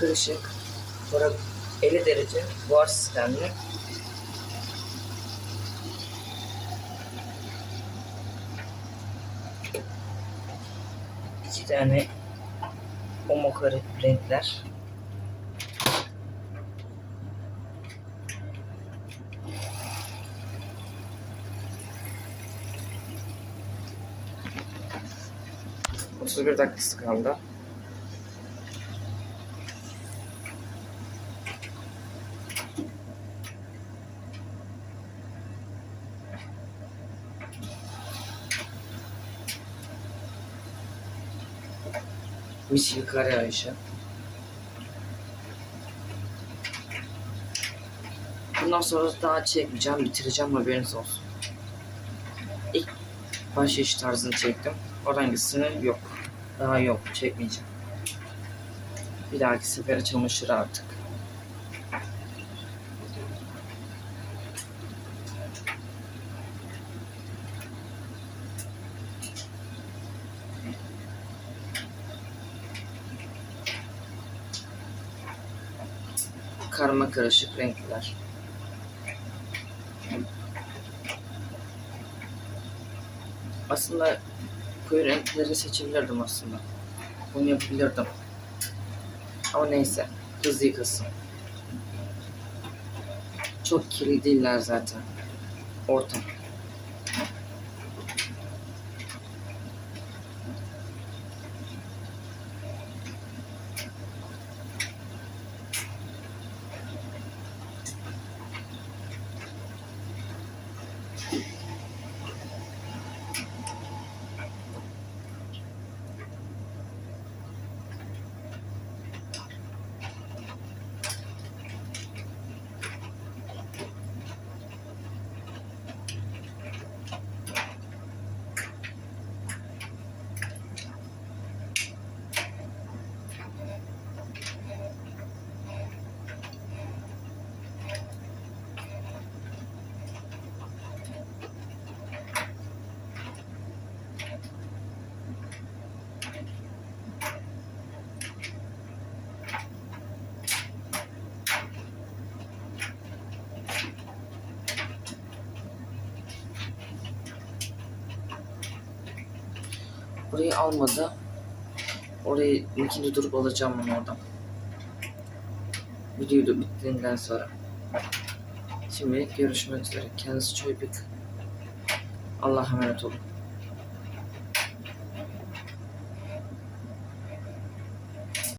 kırışık. Sonra 50 derece buhar sistemli. İki tane homokarı renkler. Bir dakikası kaldı. Mis gibi kar yağışı. Bundan sonra daha çekmeyeceğim, bitireceğim haberiniz olsun. İlk başlayış tarzını çektim. Oradan yok. Daha yok, çekmeyeceğim. Bir dahaki sefere çamaşır artık. Karma karışık renkler. Aslında koyu renkleri seçebilirdim aslında. Bunu yapabilirdim. Ama neyse. Hızlı yıkasın. Çok kirli değiller zaten. Orta. Burayı almadı. Orayı makine durup alacağım onu oradan. Video da bittiğinden sonra. Şimdi görüşmek üzere. Kendinize çok iyi. Allah'a emanet olun.